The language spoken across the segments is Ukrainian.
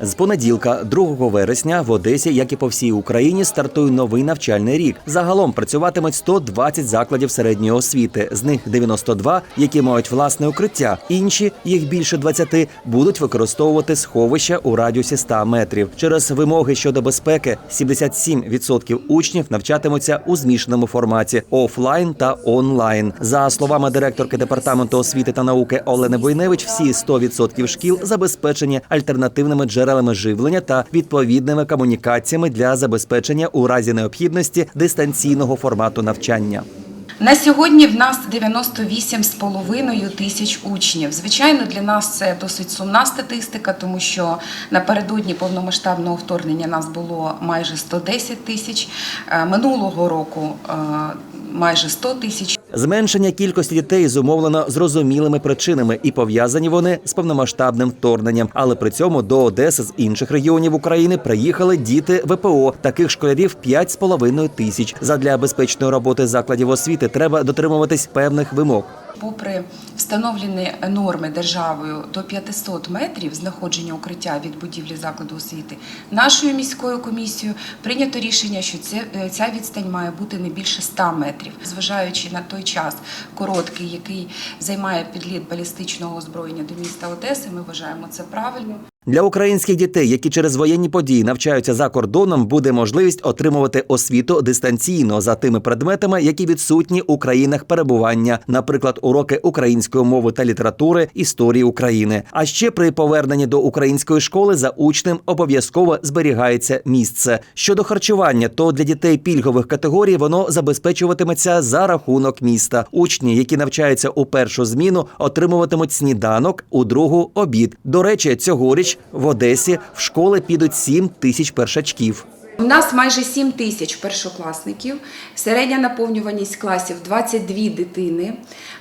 З понеділка, 2 вересня, в Одесі, як і по всій Україні, стартує новий навчальний рік. Загалом працюватимуть 120 закладів середньої освіти. З них 92, які мають власне укриття. Інші, їх більше 20, будуть використовувати сховища у радіусі 100 метрів. Через вимоги щодо безпеки 77% учнів навчатимуться у змішаному форматі офлайн та онлайн. За словами директорки департаменту освіти та науки Олени Бойневич, всі 100% шкіл забезпечені альтернативними джерелами живлення та відповідними комунікаціями для забезпечення у разі необхідності дистанційного формату навчання. На сьогодні в нас 98,5 тисяч учнів. Звичайно, для нас це досить сумна статистика, тому що напередодні повномасштабного вторгнення нас було майже 110 тисяч. Е, Минулого року е, майже 100 тисяч. Зменшення кількості дітей зумовлено зрозумілими причинами і пов'язані вони з повномасштабним вторгненням. Але при цьому до Одеси з інших регіонів України приїхали діти ВПО. Таких школярів 5,5 тисяч. Задля безпечної роботи закладів освіти треба дотримуватись певних вимог. Попри встановлені норми державою до 500 метрів знаходження укриття від будівлі закладу освіти, нашою міською комісією прийнято рішення, що е, ця відстань має бути не більше 100 метрів. Зважаючи на той час короткий, який займає підліт балістичного озброєння до міста Одеси, ми вважаємо це правильно. Для українських дітей, які через воєнні події навчаються за кордоном, буде можливість отримувати освіту дистанційно за тими предметами, які відсутні у країнах перебування, наприклад, уроки української мови та літератури, історії України. А ще при поверненні до української школи за учнем обов'язково зберігається місце. Щодо харчування, то для дітей пільгових категорій воно забезпечуватиметься за рахунок міста. Учні, які навчаються у першу зміну, отримуватимуть сніданок, у другу обід. До речі, цьогоріч в Одесі в школи підуть 7 тисяч першачків. У нас майже 7 тисяч першокласників, середня наповнюваність класів 22 дитини,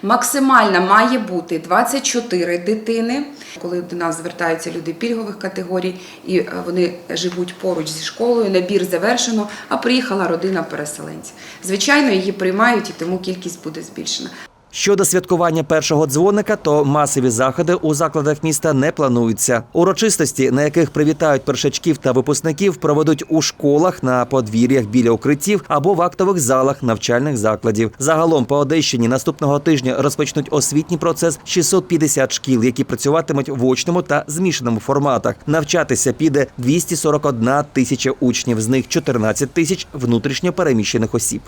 максимальна має бути 24 дитини. Коли до нас звертаються люди пільгових категорій і е, вони живуть поруч зі школою, набір завершено, а приїхала родина переселенців. Звичайно, її приймають і тому кількість буде збільшена. Щодо святкування першого дзвоника, то масові заходи у закладах міста не плануються. Урочистості, на яких привітають першачків та випускників, проведуть у школах, на подвір'ях біля укриттів або в актових залах навчальних закладів. Загалом по Одещині наступного тижня розпочнуть освітній процес 650 шкіл, які працюватимуть в очному та змішаному форматах. Навчатися піде 241 тисяча учнів, з них 14 тисяч внутрішньо переміщених осіб.